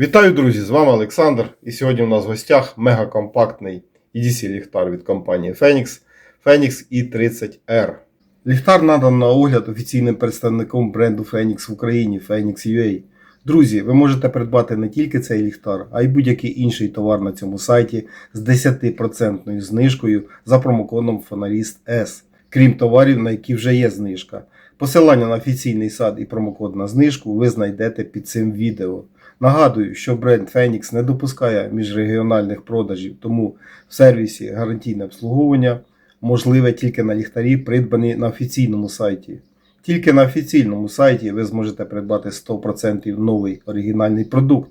Вітаю, друзі! З вами Олександр. І сьогодні у нас в гостях мегакомпактний EDC ліхтар від компанії Phoenix Phoenix E30R. Ліхтар надан на огляд офіційним представником бренду Phoenix в Україні Phoenix UA. Друзі, ви можете придбати не тільки цей ліхтар, а й будь-який інший товар на цьому сайті з 10% знижкою за промокодом Фоналіст S, крім товарів, на які вже є знижка. Посилання на офіційний сайт і промокод на знижку ви знайдете під цим відео. Нагадую, що бренд Phoenix не допускає міжрегіональних продажів, тому в сервісі гарантійне обслуговування можливе тільки на ліхтарі, придбані на офіційному сайті. Тільки на офіційному сайті ви зможете придбати 100% новий оригінальний продукт.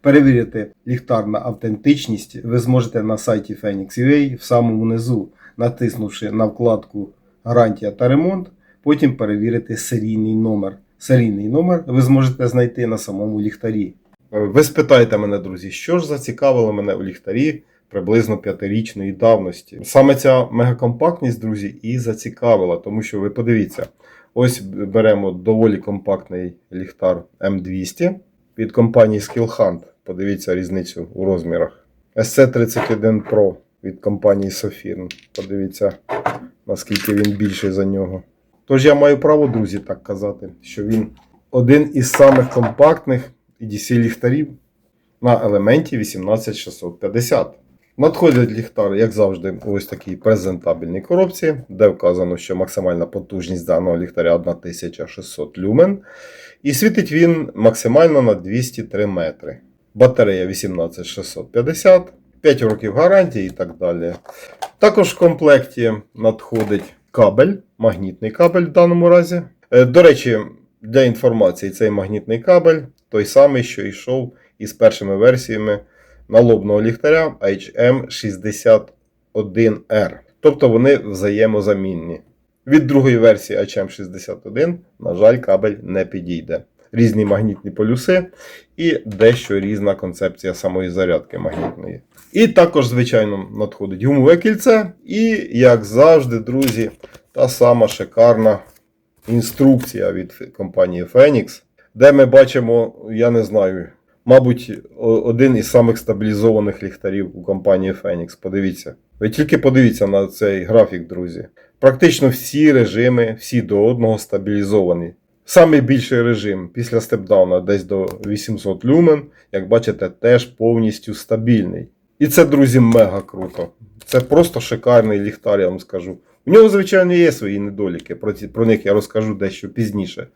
Перевірити ліхтар на автентичність ви зможете на сайті Phoenix UA в самому низу, натиснувши на вкладку Гарантія та ремонт, потім перевірити серійний номер. Серійний номер ви зможете знайти на самому ліхтарі. Ви спитаєте мене, друзі, що ж зацікавило мене у ліхтарі приблизно п'ятирічної давності? Саме ця мегакомпактність, друзі, і зацікавила, тому що ви подивіться, ось беремо доволі компактний ліхтар М200 від компанії Skillhunt. Подивіться різницю у розмірах. SC31 Pro від компанії Sofirn. Подивіться, наскільки він більший за нього. Тож я маю право, друзі, так казати, що він один із самих компактних EDC ліхтарів на елементі 18650. Надходять ліхтари, як завжди, у ось такій презентабельній коробці, де вказано, що максимальна потужність даного ліхтаря 1600 люмен. І світить він максимально на 203 метри. Батарея 18650, 5 років гарантії і так далі. Також в комплекті надходить кабель, магнітний кабель в даному разі. Е, До речі, для інформації, цей магнітний кабель той самий, що йшов із першими версіями налобного ліхтаря HM61R. Тобто вони взаємозамінні. Від другої версії HM61, на жаль, кабель не підійде. Різні магнітні полюси і дещо різна концепція самої зарядки магнітної. І також, звичайно, надходить гумове кільце. І, як завжди, друзі, та сама шикарна інструкція від компанії Phoenix, де ми бачимо, я не знаю, мабуть, один із самих стабілізованих ліхтарів у компанії Phoenix. Подивіться. Ви тільки подивіться на цей графік, друзі. Практично всі режими, всі до одного стабілізовані. Самий більший режим після степдауна десь до 800 люмен, як бачите, теж повністю стабільний. І це, друзі, мега круто. Це просто шикарний ліхтар, я вам скажу. У нього, звичайно, є свої недоліки, про, них я розкажу дещо пізніше.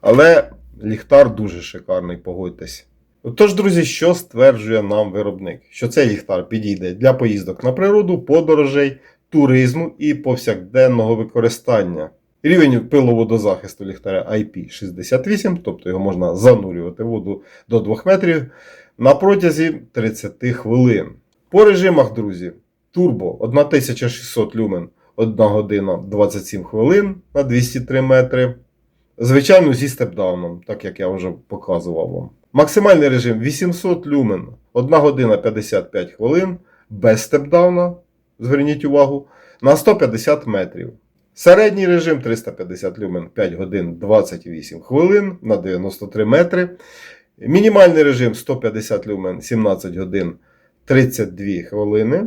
Але ліхтар дуже шикарний, погодьтесь. Тож, друзі, що стверджує нам виробник? Що цей ліхтар підійде для поїздок на природу, подорожей, туризму і повсякденного використання. Рівень пиловодозахисту ліхтаря IP68, тобто його можна занурювати в воду до 2 метрів на протязі 30 хвилин. По режимах, друзі, турбо 1600 люмен 1 година 27 хвилин на 203 метри. Звичайно, зі степдауном, так як я вже показував вам. Максимальний режим 800 люмен 1 година 55 хвилин без степдауна. Зверніть увагу, на 150 метрів. Середній режим 350 люмен 5 годин 28 хвилин на 93 метри. Мінімальний режим 150 люмен 17 годин 32 хвилини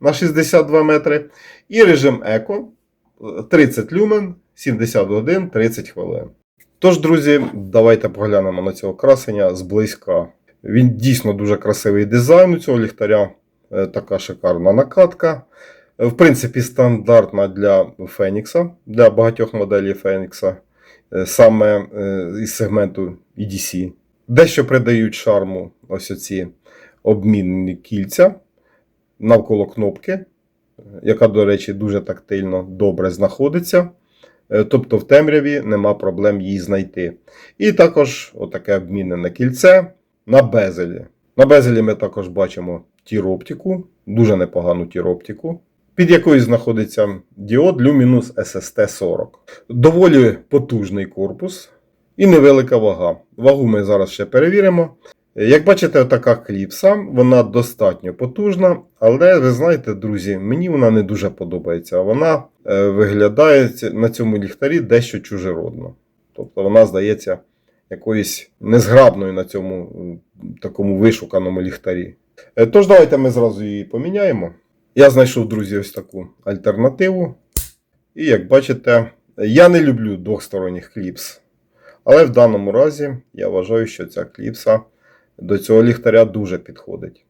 на 62 метри. І режим еко 30 люмен 70 годин 30 хвилин. Тож, друзі, давайте поглянемо на цього красення зблизька. Він дійсно дуже красивий дизайн у цього ліхтаря. Е, Така шикарна накатка. В принципі, стандартна для Фенікса, для багатьох моделей Фенікса, е, саме е, із сегменту EDC. Дещо придають шарму ось оці обмінні кільця навколо кнопки, яка, до речі, дуже тактильно добре знаходиться. Е, Тобто в темряві нема проблем її знайти. І також отаке обмінене кільце на безелі. На безелі ми також бачимо тіроптику, дуже непогану тіроптику, під якою знаходиться діод Luminous SST40. Доволі потужний корпус і невелика вага. Вагу ми зараз ще перевіримо. Як бачите, така кліпса, вона достатньо потужна, але ви знаєте, друзі, мені вона не дуже подобається. Вона виглядає на цьому ліхтарі дещо чужеродно. Тобто вона здається якоюсь незграбною на цьому такому вишуканому ліхтарі. Е, Тож давайте ми зразу її поміняємо. Я знайшов, друзі, ось таку альтернативу. І як бачите, я не люблю двохсторонніх кліпс. Але в даному разі я вважаю, що ця кліпса до цього ліхтаря дуже підходить.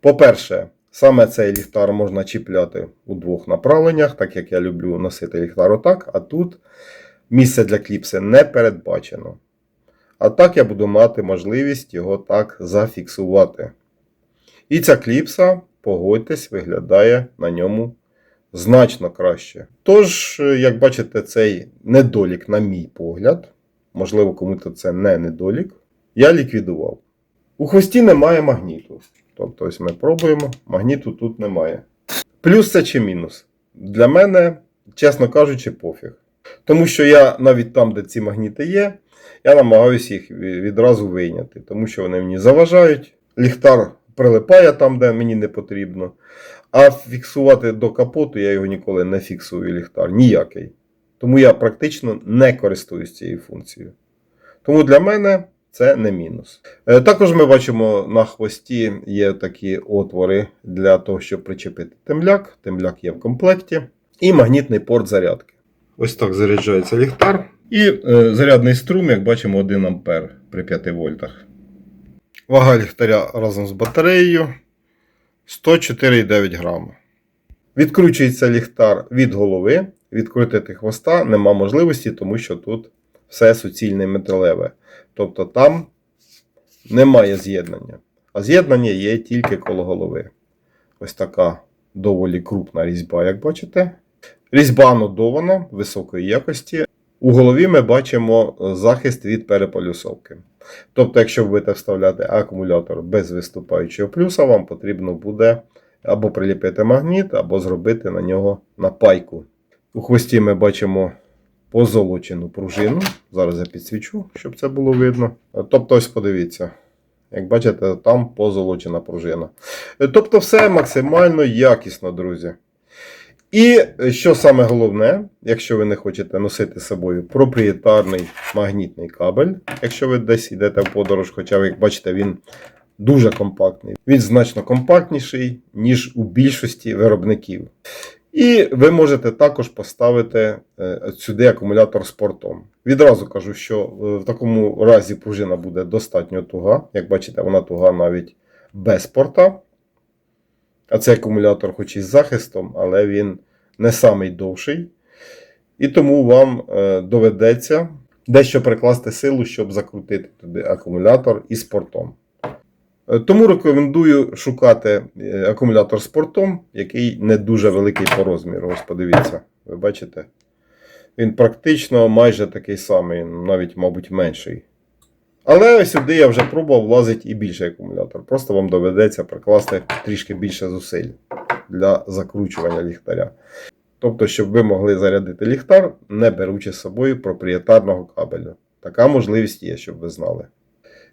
По-перше, саме цей ліхтар можна чіпляти у двох направленнях, так як я люблю носити ліхтар отак, а тут місце для кліпси не передбачено. А так я буду мати можливість його так зафіксувати. І ця кліпса, погодьтесь, виглядає на ньому значно краще. Тож, як бачите, цей недолік, на мій погляд, можливо, кому-то це не недолік, я ліквідував. У хвості немає магніту. Тобто, ось ми пробуємо, магніту тут немає. Плюс це чи мінус? Для мене, чесно кажучи, пофіг. Тому що я навіть там, де ці магніти є, я намагаюся їх відразу вийняти, тому що вони мені заважають. Ліхтар прилипає там, де мені не потрібно. А фіксувати до капоту я його ніколи не фіксую ліхтар. Ніякий. Тому я практично не користуюсь цією функцією. Тому для мене це не мінус. Е, Також ми бачимо на хвості є такі отвори для того, щоб причепити темляк. Темляк є в комплекті. І магнітний порт зарядки. Ось так заряджається ліхтар. І е, зарядний струм, як бачимо, 1 А при 5 вольтах. Вага ліхтаря разом з батареєю 104,9 грама. Відкручується ліхтар від голови, відкрутити хвоста нема можливості, тому що тут все суцільне металеве. Тобто там немає з'єднання. А з'єднання є тільки коло голови. Ось така доволі крупна різьба, як бачите. Різьба анодована високої якості. У голові ми бачимо е, захист від переполюсовки. Тобто, якщо ви будете вставляти акумулятор без виступаючого плюса, вам потрібно буде або приліпити магніт, або зробити на нього напайку. У хвості ми бачимо позолочену пружину. Зараз я підсвічу, щоб це було видно. Тобто, ось подивіться. Як бачите, там позолочена пружина. Е, Тобто, все максимально якісно, друзі. І е, що саме головне, якщо ви не хочете носити з собою проприєтарний магнітний кабель, якщо ви десь йдете в подорож, хоча, як бачите, він дуже компактний. Він значно компактніший, ніж у більшості виробників. І ви можете також поставити е, сюди акумулятор з портом. Відразу кажу, що е, в такому разі пружина буде достатньо туга. Як бачите, вона туга навіть без порта. А цей акумулятор, хоч і з захистом, але він не самий довший. І тому вам е, доведеться дещо прикласти силу, щоб закрутити туди акумулятор із портом. Е, Тому рекомендую шукати е, акумулятор з портом, який не дуже великий по розміру. Ось подивіться, ви бачите? Він практично майже такий самий, навіть, мабуть, менший. Але сюди я вже пробував влазить і більший акумулятор. Просто вам доведеться прикласти трішки більше зусиль для закручування ліхтаря. Тобто, щоб ви могли зарядити ліхтар, не беручи з собою проприєтарного кабелю. Така можливість є, щоб ви знали.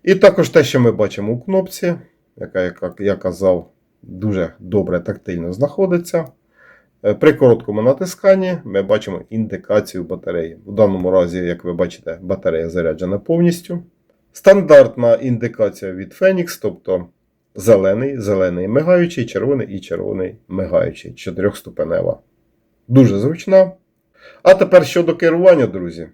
І також те, що ми бачимо у кнопці, яка, як я казав, дуже добре тактильно знаходиться. Е, При короткому натисканні ми бачимо індикацію батареї. У даному разі, як ви бачите, батарея заряджена повністю. Стандартна індикація від Phoenix, тобто зелений, зелений мигаючий, червоний і червоний мигаючий, чотирьохступенева. Дуже зручна. А тепер щодо керування, друзі.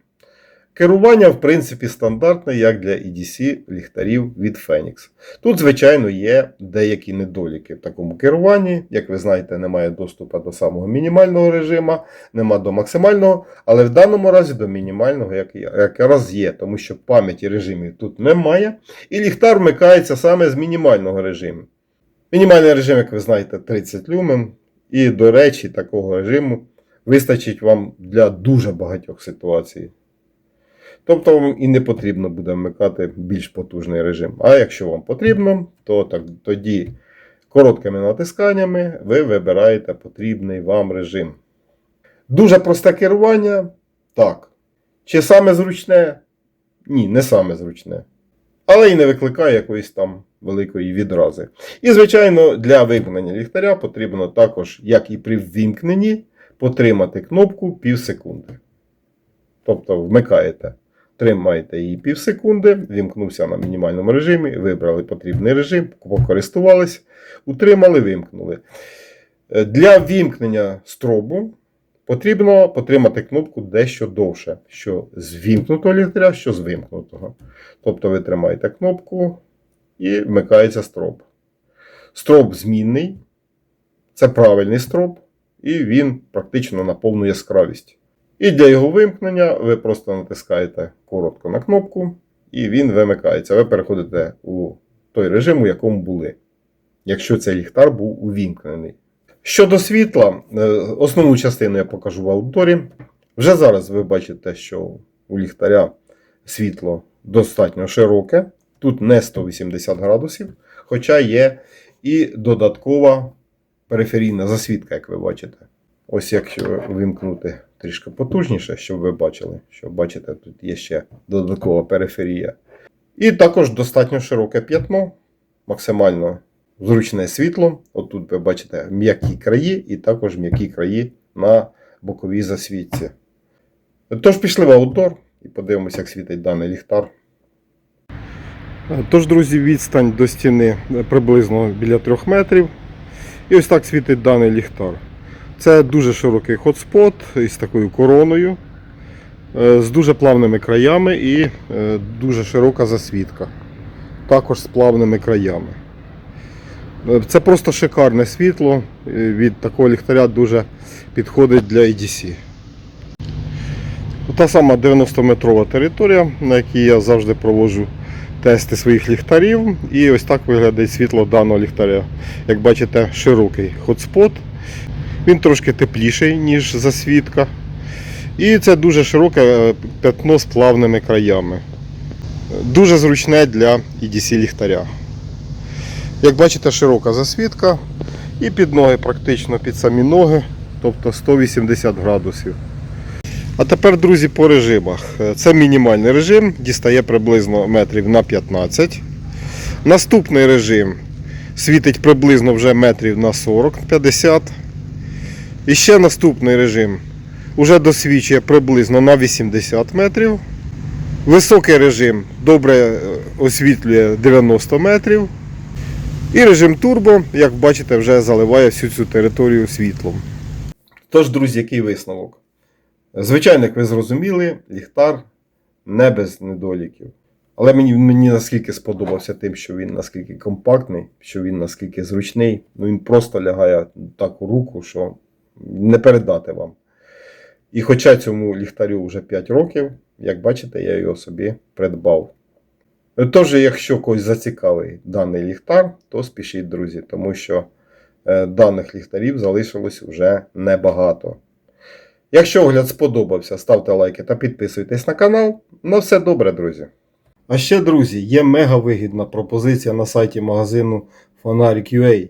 Керування, в принципі, стандартне, як для EDC ліхтарів від Phoenix. Тут, звичайно, є деякі недоліки в такому керуванні. Як ви знаєте, немає доступу до самого мінімального режиму, нема до максимального, але в даному разі до мінімального як- якраз є, тому що пам'яті режимів тут немає. І ліхтар вмикається саме з мінімального режиму. Мінімальний режим, як ви знаєте, 30 люмен. І, до речі, такого режиму вистачить вам для дуже багатьох ситуацій. Тобто вам і не потрібно буде вмикати більш потужний режим. А якщо вам потрібно, то так, тоді короткими натисканнями ви вибираєте потрібний вам режим. Дуже просте керування? Так. Чи саме зручне? Ні, не саме зручне. Але і не викликає якоїсь там великої відрази. І, звичайно, для вимкнення ліхтаря потрібно також, як і при ввімкненні, потримати кнопку пів секунди. Тобто вмикаєте. Тримаєте її пів секунди, вімкнувся на мінімальному режимі, вибрали потрібний режим, покористувались, утримали, вимкнули. Е, Для вімкнення стробу потрібно потримати кнопку дещо довше, що з вімкнутого що з вимкнутого. Тобто ви тримаєте кнопку і вмикається строб. Строб змінний, це правильний строб, і він практично на повну яскравість. І для його вимкнення ви просто натискаєте коротко на кнопку, і він вимикається. Ви переходите у той режим, у якому були, якщо цей ліхтар був увімкнений. Щодо світла, е, основну частину я покажу в аудиторі. Вже зараз ви бачите, що у ліхтаря світло достатньо широке. Тут не 180 градусів, хоча є і додаткова периферійна засвітка, як ви бачите. Ось якщо вимкнути трішки потужніше, щоб ви бачили, що бачите, тут є ще додаткова периферія. І також достатньо широке п'ятно, максимально зручне світло. Отут ви бачите м'які краї, і також м'які краї на боковій засвітці. Тож пішли в аутдор і подивимося, як світить даний ліхтар. Тож, друзі, відстань до стіни приблизно біля 3 метрів. І ось так світить даний ліхтар. Це дуже широкий хотспот із такою короною, е, з дуже плавними краями і е, дуже широка засвітка. Також з плавними краями. Е, Це просто шикарне світло. Від такого ліхтаря дуже підходить для EDC. Та сама 90-метрова територія, на якій я завжди проводжу тести своїх ліхтарів. І ось так виглядає світло даного ліхтаря. Як бачите, широкий хотспот. Він трошки тепліший, ніж засвітка. І це дуже широке е, пятно з плавними краями. Дуже зручне для EDC ліхтаря. Як бачите, широка засвітка і під ноги, практично під самі ноги, тобто 180 градусів. А тепер, друзі, по режимах. Е, Це мінімальний режим, дістає приблизно метрів на 15. Наступний режим світить приблизно вже метрів на 40-50. І ще наступний режим уже досвідчує приблизно на 80 метрів. Високий режим добре е, освітлює 90 метрів. І режим турбо, як бачите, вже заливає всю цю територію світлом. Тож, друзі, який висновок? Звичайно, як ви зрозуміли, ліхтар не без недоліків. Але мені, мені наскільки сподобався тим, що він наскільки компактний, що він наскільки зручний. Ну він просто лягає так у руку, що не передати вам. І хоча цьому ліхтарю вже 5 років, як бачите, я його собі придбав. Тож, якщо когось зацікавий даний ліхтар, то спішіть, друзі, тому що е, даних ліхтарів залишилось вже небагато. Якщо огляд сподобався, ставте лайки та підписуйтесь на канал. На все добре, друзі. А ще, друзі, є мега вигідна пропозиція на сайті магазину Фонарик.ua.